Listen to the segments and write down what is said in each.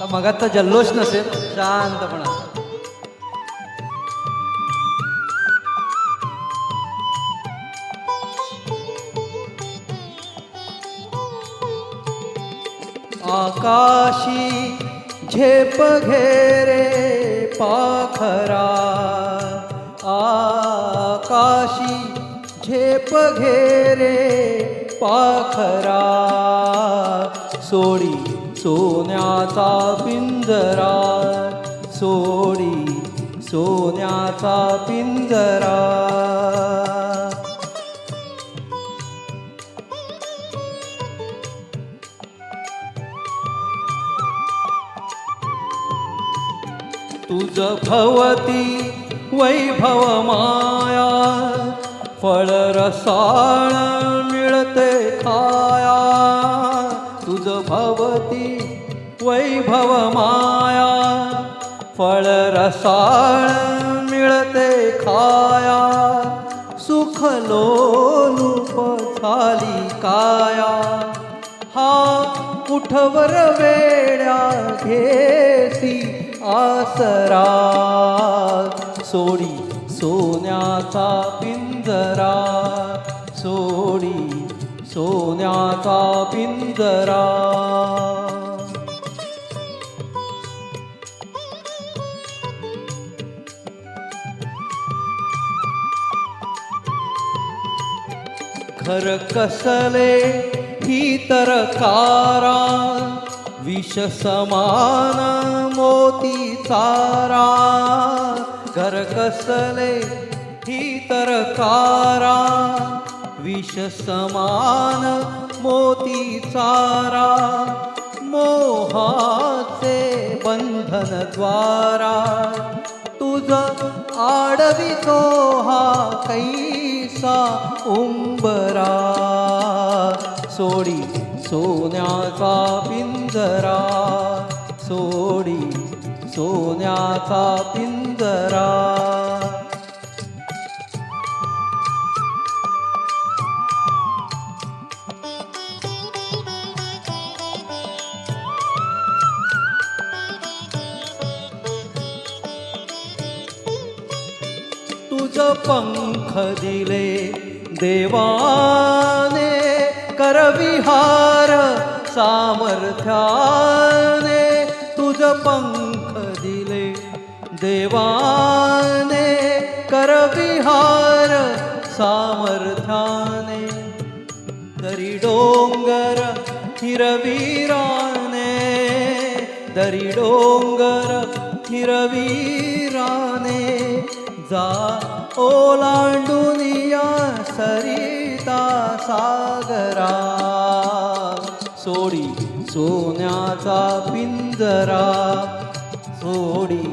आता मगात तर जल्लोष नसेल शांतपणा. आकाशी झेप घेरे पाखरा. आकाशी झेप घेरे पाखरा. सोडी. सोन्याचा पिंजरा सोडी सोन्याचा पिंजरा. तुझ भवती वैभव माया फळ रसाळ मिळते खाया. तुझ भवती वैभव माया फळ रसाळ मिळते खाया सुख लोलूप झाली काया. हा उठवर वेड्या घेसी आसरा? सोडी सोन्याचा पिंजरा सोडी सोन्याचा पिंजरा. घर कसले ही तर कारा विष समान मोती चारा. घर कसले ही तर कारा विष समान मोती चारा. मोहाचे बंधन द्वारा तुझ आडवितो हा सा उंबरा. सोडी सोन्याचा पिंजरा. सोडी सोन्याचा पिंजरा. पंख दिले देवाने करविहार सामर्थ्याने तुझ पंख दिले देवाने करविहार सामर्थ्याने. दरी डोंगर हिरवीराने दरी डोंगर हिरवीराने जा ओलांडुनिया सरिता सागरा. सोडी सोन्याचा पिंजरा. सोडी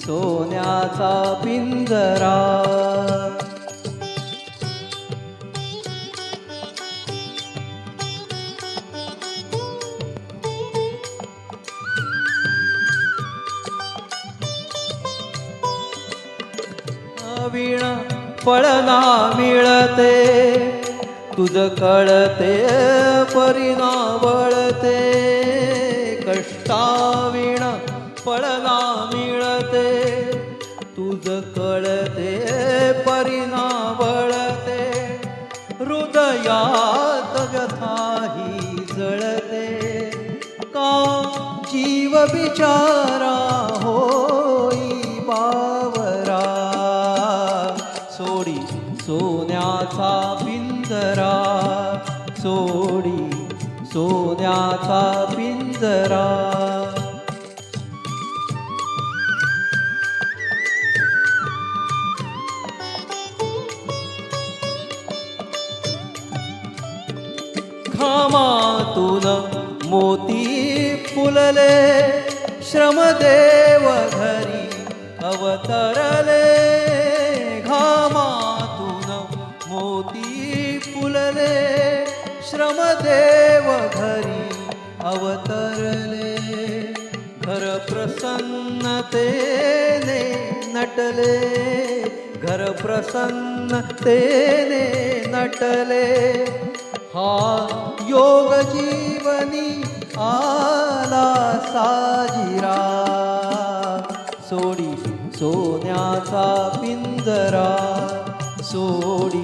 सोन्याचा पिंजरा. वीण फळना मिळते. तुझ कळते परिणा वळते. कष्टावीण फळना मिळते. तुझ कळते परिणा वळते. हृदयात व्यथाही जळते. का जीव बिचारा हो सोडी सोन्याचा पिंजरा सोडी सोन्याचा पिंजरा. घामातून मोती फुलले श्रमदेव घरी अवतरले. फुलले श्रमदेव घरी अवतरले. घर प्रसन्नतेने नटले घर प्रसन्नतेने नटले. हा योग जीवनी आला साजिरा. सोडी सोन्याचा पिंजरा सोडी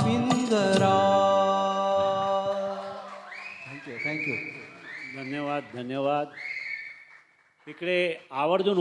धन्यवाद धन्यवाद. इकडे आवर्जून